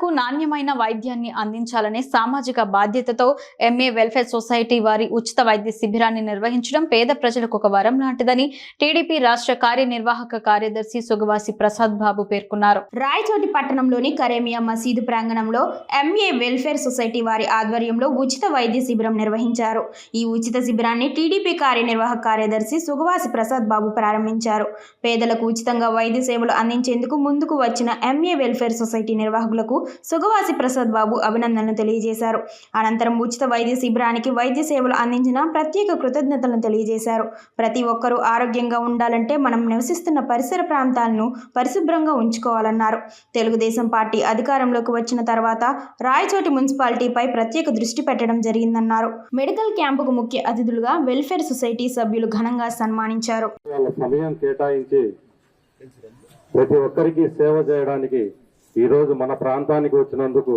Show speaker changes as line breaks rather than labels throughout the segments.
ప్రజలకు నాణ్యమైన వైద్యాన్ని అందించాలనే సామాజిక బాధ్యతతో ఎంఏ వెల్ఫేర్ సొసైటీ వారి ఉచిత వైద్య శిబిరాన్ని నిర్వహించడం పేద ప్రజలకు ఒక వరం లాంటిదని టీడీపీ రాష్ట్ర కార్యనిర్వాహక కార్యదర్శి సుగవాసి ప్రసాద్ బాబు పేర్కొన్నారు.
రాయచోటి పట్టణంలోని కరేమియా మసీదు ప్రాంగణంలో ఎంఏ వెల్ఫేర్ సొసైటీ వారి ఆధ్వర్యంలో ఉచిత వైద్య శిబిరం నిర్వహించారు. ఈ ఉచిత శిబిరాన్ని టీడీపీ కార్యనిర్వాహక కార్యదర్శి సుగవాసి ప్రసాద్ బాబు ప్రారంభించారు. పేదలకు ఉచితంగా వైద్య సేవలు అందించేందుకు ముందుకు వచ్చిన ఎంఏ వెల్ఫేర్ సొసైటీ నిర్వాహకులకు సుగవాసి ప్రసాద్ బాబు అభినందనలు తెలియజేశారు. అనంతరం ఉచిత వైద్య శిబిరానికి వైద్య సేవలు అందించిన ప్రత్యేక కృతజ్ఞతలను తెలియజేశారు. ప్రతి ఒక్కరూ ఆరోగ్యంగా ఉండాలంటే మనం నివసిస్తున్న పరిసర ప్రాంతాలను పరిశుభ్రంగా ఉంచుకోవాలన్నారు. తెలుగుదేశం పార్టీ అధికారంలోకి వచ్చిన తర్వాత రాయచోటి మున్సిపాలిటీపై ప్రత్యేక దృష్టి పెట్టడం జరిగిందన్నారు. మెడికల్ క్యాంపుకు ముఖ్య అతిథులుగా వెల్ఫేర్ సొసైటీ సభ్యులు ఘనంగా సన్మానించారు.
ప్రతి ఒక్కరికి సేవ చేయడానికి ఈరోజు మన ప్రాంతానికి వచ్చినందుకు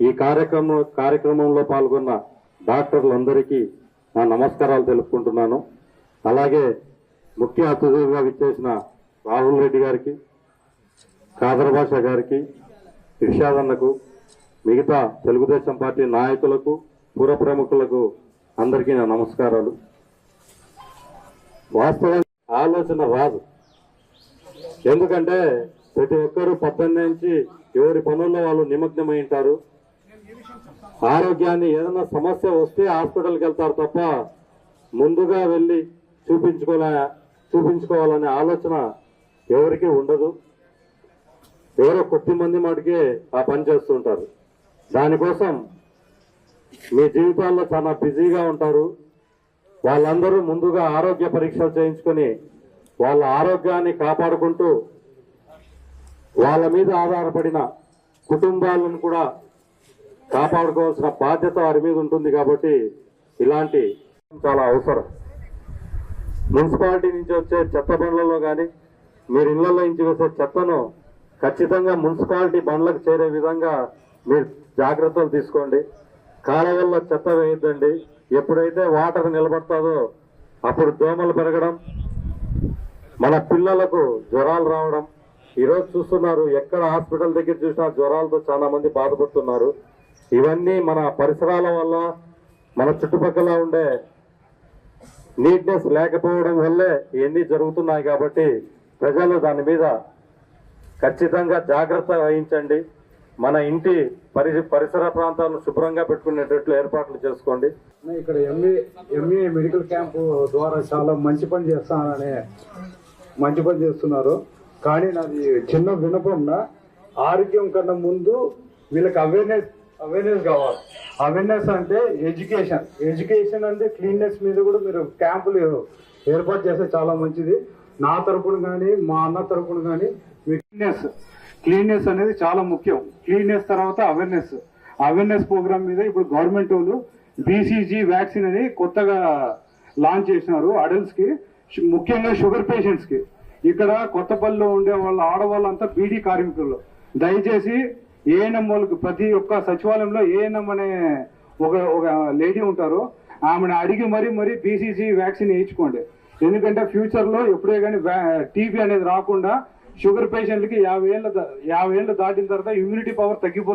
ఈ కార్యక్రమం కార్యక్రమంలో పాల్గొన్న డాక్టర్లందరికీ నా నమస్కారాలు తెలుపుకుంటున్నాను. అలాగే ముఖ్య అతిథులుగా విచ్చేసిన రాహుల్ రెడ్డి గారికి కాదర్ భాష గారికి ఇర్షాదన్నకు మిగతా తెలుగుదేశం పార్టీ నాయకులకు పుర ప్రముఖులకు అందరికీ నా నమస్కారాలు. వాస్తవం ఆలోచన రాదు. ఎందుకంటే ప్రతి ఒక్కరూ పద్దెనిమిది నుంచి ఎవరి పనుల్లో వాళ్ళు నిమగ్నమై ఉంటారు. ఆరోగ్యాన్ని ఏదైనా సమస్య వస్తే హాస్పిటల్కి వెళ్తారు తప్ప ముందుగా వెళ్ళి చూపించుకోలే చూపించుకోవాలనే ఆలోచన ఎవరికి ఉండదు. ఎవరో కొద్ది మంది మటుకే ఆ పని చేస్తుంటారు దానికోసం మీ జీవితాల్లో చాలా బిజీగా ఉంటారు. వాళ్ళందరూ ముందుగా ఆరోగ్య పరీక్షలు చేయించుకొని వాళ్ళ ఆరోగ్యాన్ని కాపాడుకుంటూ వాళ్ళ మీద ఆధారపడిన కుటుంబాలను కూడా కాపాడుకోవాల్సిన బాధ్యత వారి మీద ఉంటుంది కాబట్టి ఇలాంటి చాలా అవసరం. మున్సిపాలిటీ నుంచి వచ్చే చెత్త బండ్లలో కానీ మీరు ఇళ్ళలో నుంచి వచ్చే చెత్తను ఖచ్చితంగా మున్సిపాలిటీ బండ్లకు చేరే విధంగా మీరు జాగ్రత్తలు తీసుకోండి. కాలువల్లో చెత్త వేయొద్దండి. ఎప్పుడైతే వాటర్ నిలబడతాదో అప్పుడు దోమలు పెరగడం మన పిల్లలకు జ్వరాలు రావడం ఈరోజు చూస్తున్నారు ఎక్కడ హాస్పిటల్ దగ్గర చూసినా జ్వరాలతో చాలా మంది బాధపడుతున్నారు. ఇవన్నీ మన పరిసరాల వల్ల మన చుట్టుపక్కల ఉండే నీట్నెస్ లేకపోవడం వల్లే ఇవన్నీ జరుగుతున్నాయి కాబట్టి ప్రజలు దాని మీద ఖచ్చితంగా జాగ్రత్త వహించండి. మన ఇంటి పరి పరిసర ప్రాంతాలను శుభ్రంగా పెట్టుకునేటట్లు ఏర్పాట్లు చేసుకోండి.
ఇక్కడ ఎంఏ ఎంఏ మెడికల్ క్యాంపు ద్వారా చాలా మంచి పని చేస్తాననే మంచి పని చేస్తున్నారు. కానీ నాది చిన్న వినపం ఆరోగ్యం కన్నా ముందు వీళ్ళకి అవేర్నెస్ అవేర్నెస్ కావాలి. అవేర్నెస్ అంటే ఎడ్యుకేషన్ ఎడ్యుకేషన్ అంటే క్లీన్నెస్ మీద కూడా మీరు క్యాంపులు ఏర్పాటు చేస్తే చాలా మంచిది. నా తరపున కానీ మా అన్న తరపున కానీ మీ క్లీన్నెస్ క్లీన్నెస్ అనేది చాలా ముఖ్యం. క్లీన్నెస్ తర్వాత అవేర్నెస్ అవేర్నెస్ ప్రోగ్రామ్ మీద ఇప్పుడు గవర్నమెంట్ వాళ్ళు బీసీజీ వ్యాక్సిన్ అని కొత్తగా లాంచ్ చేసినారు. అడల్ట్స్కి ముఖ్యంగా షుగర్ పేషెంట్స్కి ఇక్కడ కొత్తపల్లిలో ఉండే వాళ్ళ ఆడవాళ్ళంతా బీడీ కార్మికులు. దయచేసి ఏఎన్ఎం వాళ్ళకి ప్రతి ఒక్క సచివాలయంలో ఏఎన్ఎం అనే ఒక ఒక లేడీ ఉంటారు. ఆమెను అడిగి మరీ మరీ బీసీసీ వ్యాక్సిన్ వేయించుకోండి. ఎందుకంటే ఫ్యూచర్లో ఎప్పుడే కానీ టీబీ అనేది రాకుండా షుగర్ పేషెంట్లకి యాభై ఏళ్ళ యాభై ఏళ్ళు దాటిన తర్వాత ఇమ్యూనిటీ పవర్ తగ్గిపోతుంది